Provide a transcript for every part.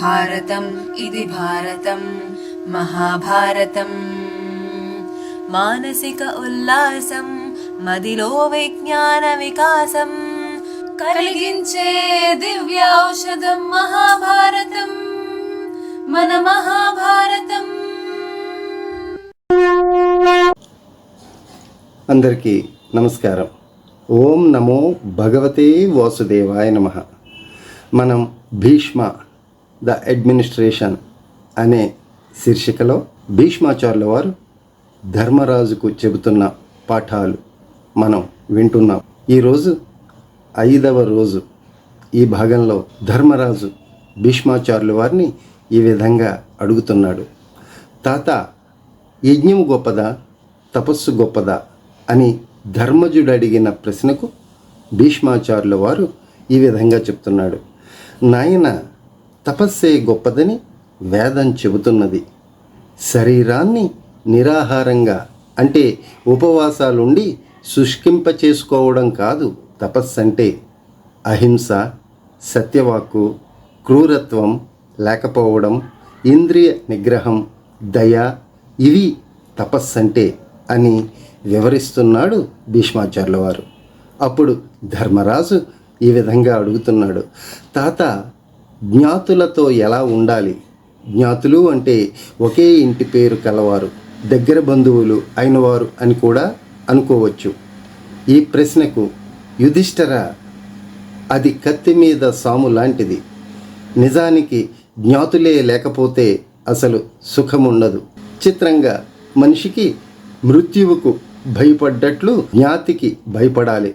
భారతం ఇది భారతం మహాభారతం మానసిక ఉల్లాసం మదిలో విజ్ఞాన వికాసం కలిగించే దివ్య ఔషధం మహాభారతం మన మహాభారతం అందరికీ నమస్కారం. ఓం నమో భగవతే వాసుదేవాయ నమ. మనం భీష్మ ద అడ్మినిస్ట్రేషన్ అనే శీర్షికలో భీష్మాచార్యుల వారు ధర్మరాజుకు చెబుతున్న పాఠాలు మనం వింటున్నాం. ఈరోజు ఐదవ రోజు ఈ భాగంలో ధర్మరాజు భీష్మాచార్యుల వారిని ఈ విధంగా అడుగుతున్నాడు. తాత యజ్ఞం గొప్పదా? తపస్సు గొప్పదా? అని ధర్మజుడు అడిగిన ప్రశ్నకు భీష్మాచార్యుల వారు ఈ విధంగా చెప్తున్నాడు. నాయన తపస్సే గొప్పదని వేదం చెబుతున్నది. శరీరాన్ని నిరాహారంగా అంటే ఉపవాసాలుండి శుష్కింప చేసుకోవడం కాదు తపస్సంటే. అహింస సత్యవాక్కు క్రూరత్వం లేకపోవడం ఇంద్రియ నిగ్రహం దయ ఇవి తపస్సంటే అని వివరిస్తున్నాడు భీష్మాచార్యుల వారు అప్పుడు ధర్మరాజు ఈ విధంగా అడుగుతున్నాడు. తాత జ్ఞాతులతో ఎలా ఉండాలి? జ్ఞాతులు అంటే ఒకే ఇంటి పేరు కలవారు దగ్గర బంధువులు అయినవారు అని కూడా అనుకోవచ్చు. ఈ ప్రశ్నకు యుధిష్ఠర అది కత్తి మీద సాము లాంటిది. నిజానికి జ్ఞాతులే లేకపోతే అసలు సుఖముండదు. చిత్రంగా మనిషికి మృత్యువుకు భయపడ్డట్లు జ్ఞాతికి భయపడాలి.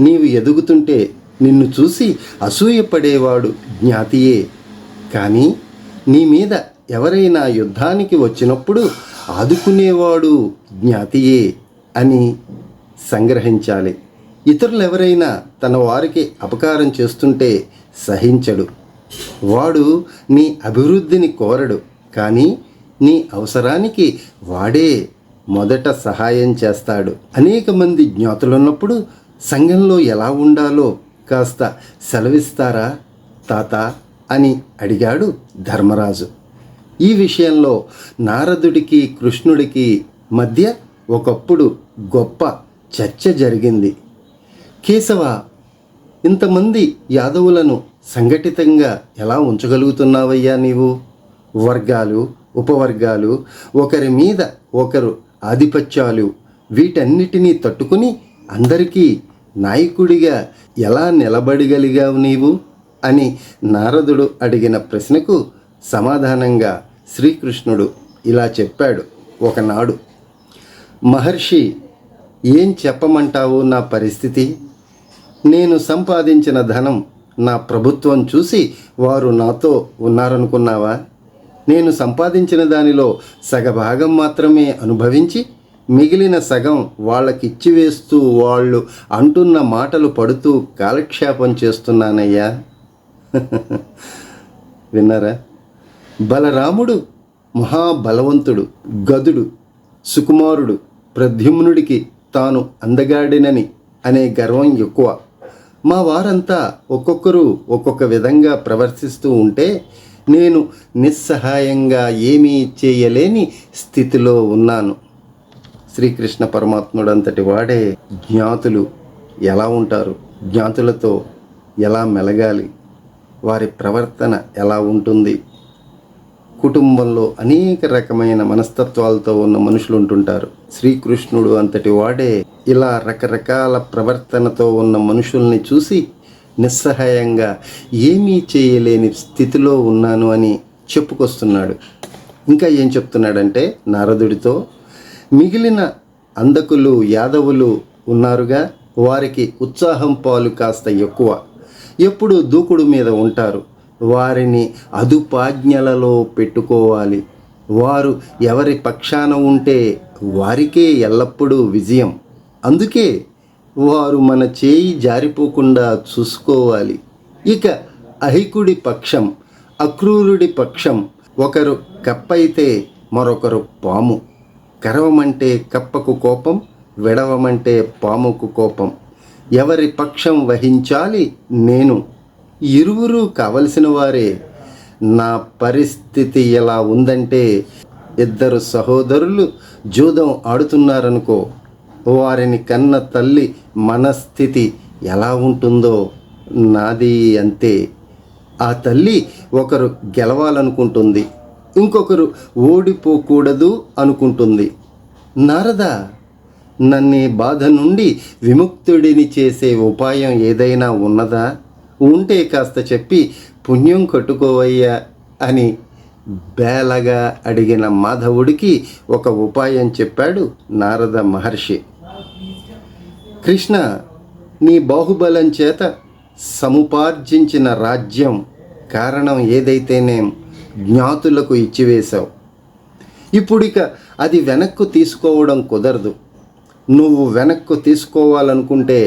నీవు ఎదుగుతుంటే నిన్ను చూసి అసూయపడేవాడు జ్ఞాతియే. కానీ నీ మీద ఎవరైనా యుద్ధానికి వచ్చినప్పుడు ఆదుకునేవాడు జ్ఞాతియే అని సంగ్రహించాలి. ఇతరులు ఎవరైనా తన వారికి అపకారం చేస్తుంటే సహించడు. వాడు నీ అభివృద్ధిని కోరడు కానీ నీ అవసరానికి వాడే మొదట సహాయం చేస్తాడు. అనేక మంది జ్ఞాతులున్నప్పుడు సంఘంలో ఎలా ఉండాలో కాస్త సెలవిస్తారా తాత? అని అడిగాడు ధర్మరాజు. ఈ విషయంలో నారదుడికి కృష్ణుడికి మధ్య ఒకప్పుడు గొప్ప చర్చ జరిగింది. కేశవ ఇంతమంది యాదవులను సంఘటితంగా ఎలా ఉంచగలుగుతున్నావయ్యా నీవు? వర్గాలు ఉపవర్గాలు ఒకరి మీద ఒకరు ఆధిపత్యాలు వీటన్నిటినీ తట్టుకుని అందరికీ నాయకుడిగా ఎలా నిలబడగలిగావు నీవు? అని నారదుడు అడిగిన ప్రశ్నకు సమాధానంగా శ్రీకృష్ణుడు ఇలా చెప్పాడు. ఒకనాడు మహర్షి ఏం చెప్పమంటావు నా పరిస్థితి? నేను సంపాదించిన ధనం నా ప్రభుత్వం చూసి వారు నాతో ఉన్నారనుకున్నావా? నేను సంపాదించిన దానిలో సగభాగం మాత్రమే అనుభవించి మిగిలిన సగం వాళ్ళకిచ్చి వేస్తూ వాళ్ళు అంటున్న మాటలు పడుతూ కాలక్షేపం చేస్తున్నానయ్యా. విన్నారా? బలరాముడు మహాబలవంతుడు గదుడు సుకుమారుడు ప్రద్యుమ్నుడికి తాను అందగాడినని అనే గర్వం ఎక్కువ. మా వారంతా ఒక్కొక్కరు ఒక్కొక్క విధంగా ప్రవర్తిస్తూ ఉంటే నేను నిస్సహాయంగా ఏమీ చేయలేని స్థితిలో ఉన్నాను. శ్రీకృష్ణ పరమాత్ముడు అంతటి వాడే జ్ఞాతులు ఎలా ఉంటారు? జ్ఞాతులతో ఎలా మెలగాలి? వారి ప్రవర్తన ఎలా ఉంటుంది? కుటుంబంలో అనేక రకమైన మనస్తత్వాలతో ఉన్న మనుషులు ఉంటుంటారు శ్రీకృష్ణుడు అంతటి వాడే ఇలా రకరకాల ప్రవర్తనతో ఉన్న మనుషుల్ని చూసి నిస్సహాయంగా ఏమీ చేయలేని స్థితిలో ఉన్నాను అని చెప్పుకొస్తున్నాడు. ఇంకా ఏం చెప్తున్నాడంటే నారదుడితో మిగిలిన అందకులు యాదవులు ఉన్నారుగా? వారికి ఉత్సాహం పాలు కాస్త ఎక్కువ. ఎప్పుడు దూకుడు మీద ఉంటారు? వారిని అదుపాజ్ఞలలో పెట్టుకోవాలి. వారు ఎవరి పక్షాన ఉంటే వారికే ఎల్లప్పుడూ విజయం. అందుకే వారు మన చేయి జారిపోకుండా చూసుకోవాలి. ఇక అహికుడి పక్షం అక్రూరుడి పక్షం. ఒకరు కప్పైతే మరొకరు పాము. కరవమంటే కప్పకు కోపం విడవమంటే పాముకు కోపం. ఎవరి పక్షం వహించాలి నేను? ఇరువురు కావలసిన వారే. నా పరిస్థితి ఎలా ఉందంటే ఇద్దరు సహోదరులు జూదం ఆడుతున్నారనుకో వారిని కన్న తల్లి మనస్థితి ఎలా ఉంటుందో నాది అంతే. ఆ తల్లి ఒకరు గెలవాలనుకుంటుంది. ఇంకొకరు ఓడిపోకూడదు అనుకుంటుంది. నారద నన్ను బాధ నుండి విముక్తుడిని చేసే ఉపాయం ఏదైనా ఉన్నదా? ఉంటే కాస్త చెప్పి పుణ్యం కట్టుకోవయ్యా అని బేలగా అడిగిన మాధవుడికి ఒక ఉపాయం చెప్పాడు నారద మహర్షి. కృష్ణ నీ బాహుబలం చేత సముపార్జించిన రాజ్యం కారణం ఏదైతేనేం? జ్ఞాతులకు ఇచ్చివేశావు. ఇప్పుడిక అది వెనక్కు తీసుకోవడం కుదరదు. నువ్వు వెనక్కు తీసుకోవాలనుకుంటే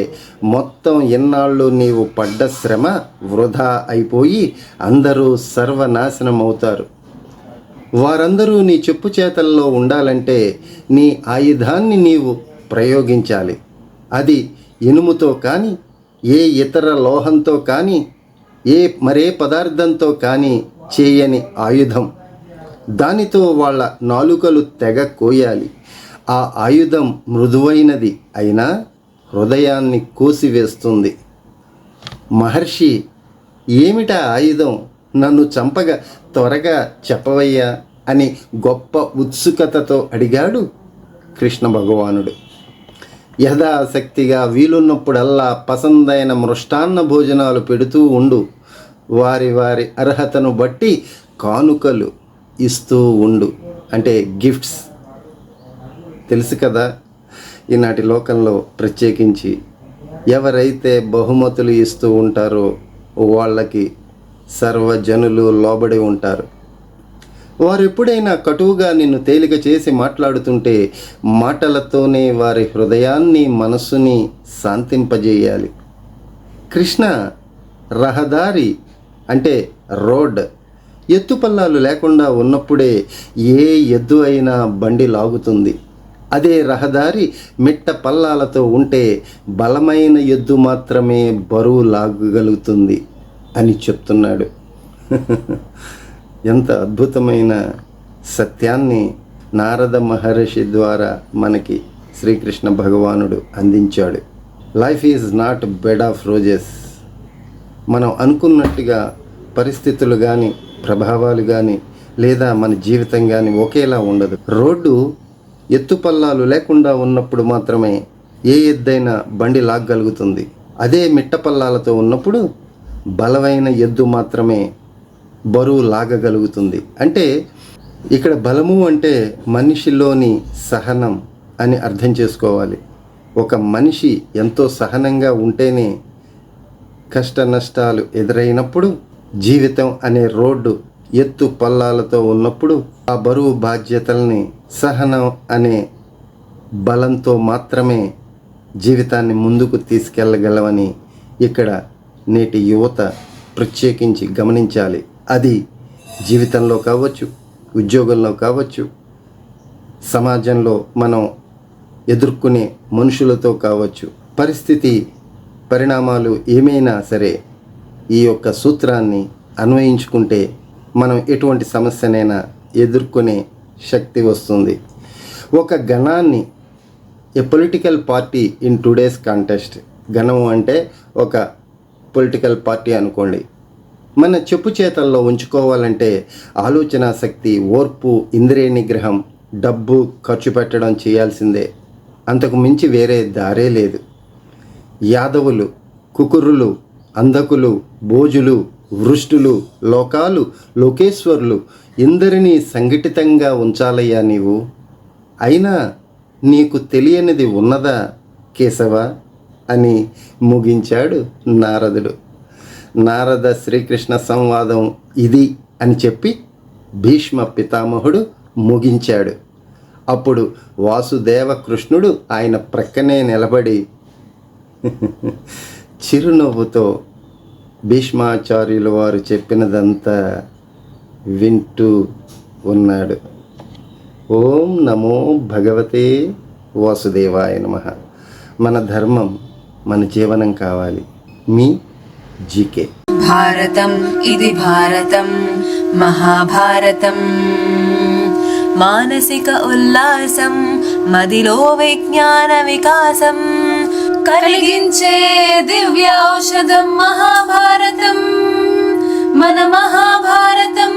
మొత్తం ఎన్నాళ్ళు నీవు పడ్డ శ్రమ వృధా అయిపోయి అందరూ సర్వనాశనం అవుతారు వారందరూ నీ చెప్పు చేతల్లో ఉండాలంటే నీ ఆయుధాన్ని నీవు ప్రయోగించాలి. అది ఇనుముతో కానీ ఏ ఇతర లోహంతో కానీ ఏ మరే పదార్థంతో కానీ చేయని ఆయుధం. దానితో వాళ్ళ నాలుకలు తెగ కోయాలి. ఆ ఆయుధం మృదువైనది అయినా హృదయాన్ని కోసివేస్తుంది. మహర్షి ఏమిటా ఆయుధం? నన్ను చంపగా త్వరగా చెప్పవయ్యా అని గొప్ప ఉత్సుకతతో అడిగాడు కృష్ణ భగవానుడు. యథాశక్తిగా వీలున్నప్పుడల్లా పసందైన మృష్టాన్న భోజనాలు పెడుతూ ఉండు. వారి వారి అర్హతను బట్టి కానుకలు ఇస్తూ ఉండు. అంటే గిఫ్ట్స్ తెలుసు కదా ఈనాటి లోకంలో ప్రత్యేకించి ఎవరైతే బహుమతులు ఇస్తూ ఉంటారో వాళ్ళకి సర్వజనులు లోబడి ఉంటారు. వారు ఎప్పుడైనా కటువుగా నిన్ను తేలిక చేసి మాట్లాడుతుంటే మాటలతోనే వారి హృదయాన్ని మనస్సుని శాంతింపజేయాలి. కృష్ణ రహదారి అంటే రోడ్. ఎత్తుపల్లాలు లేకుండా ఉన్నప్పుడే ఏ ఎద్దు అయినా బండి లాగుతుంది. అదే రహదారి మిట్ట పల్లాలతో ఉంటే బలమైన ఎద్దు మాత్రమే బరువు లాగగలుగుతుంది అని చెప్తున్నాడు. ఎంత అద్భుతమైన సత్యాన్ని నారద మహర్షి ద్వారా మనకి శ్రీకృష్ణ భగవానుడు అందించాడు. Life is not bed of roses మనం అనుకున్నట్టుగా పరిస్థితులు కానీ ప్రభావాలు కానీ లేదా మన జీవితం కానీ ఒకేలా ఉండదు. రోడ్డు ఎత్తుపల్లాలు లేకుండా ఉన్నప్పుడు మాత్రమే ఏ ఎద్దైనా బండి లాగగలుగుతుంది. అదే మిట్టపల్లాలతో ఉన్నప్పుడు బలమైన ఎద్దు మాత్రమే బరువు లాగగలుగుతుంది. అంటే ఇక్కడ బలము అంటే మనిషిలోని సహనం అని అర్థం చేసుకోవాలి. ఒక మనిషి ఎంతో సహనంగా ఉంటేనే కష్ట నష్టాలు ఎదురైనప్పుడు జీవితం అనే రోడ్డు ఎత్తు పల్లాలతో ఉన్నప్పుడు ఆ బరువు బాధ్యతల్ని సహనం అనే బలంతో మాత్రమే జీవితాన్ని ముందుకు తీసుకెళ్ళగలవని ఇక్కడ నేటి యువత ప్రత్యేకించి గమనించాలి. అది జీవితంలో కావచ్చు ఉద్యోగంలో కావచ్చు సమాజంలో మనం ఎదుర్కొనే మనుషులతో కావచ్చు పరిస్థితి పరిణామాలు ఏమైనా సరే ఈ యొక్క సూత్రాన్ని అన్వయించుకుంటే మనం ఎటువంటి సమస్యనైనా ఎదుర్కొనే శక్తి వస్తుంది. ఒక గణాన్ని a political party in today's contest గణము అంటే ఒక పొలిటికల్ పార్టీ అనుకోండి. మన చెప్పు చేతల్లో ఉంచుకోవాలంటే ఆలోచన శక్తి ఓర్పు ఇంద్రియ నిగ్రహం డబ్బు ఖర్చు పెట్టడం చేయాల్సిందే. అంతకు మించి వేరే దారే లేదు. యాదవులు కుకురులు అందకులు భోజులు వృష్టులు లోకాలు లోకేశ్వరులు ఇందరినీ సంఘటితంగా ఉంచాలయ్యా నీవు. అయినా నీకు తెలియనిది ఉన్నదా కేశవ? అని ముగించాడు నారదుడు. నారద శ్రీకృష్ణ సంవాదం ఇది అని చెప్పి భీష్మ పితామహుడు ముగించాడు. అప్పుడు వాసుదేవ కృష్ణుడు ఆయన ప్రక్కనే నిలబడి చిరునవ్వుతో భీష్మాచార్యుల వారు చెప్పినదంతా వింటూ ఉన్నాడు. ఓం నమో భగవతే వాసుదేవాయ నమ. మన ధర్మం మన జీవనం కావాలి. మీ జీకే. భారతం ఇది భారతం మహాభారతం. మానసిక ఉల్లాసం మదిలో విజ్ఞాన వికాసం కలిగించే దివ్య ఔషధం మహాభారతం. మన మహాభారతం.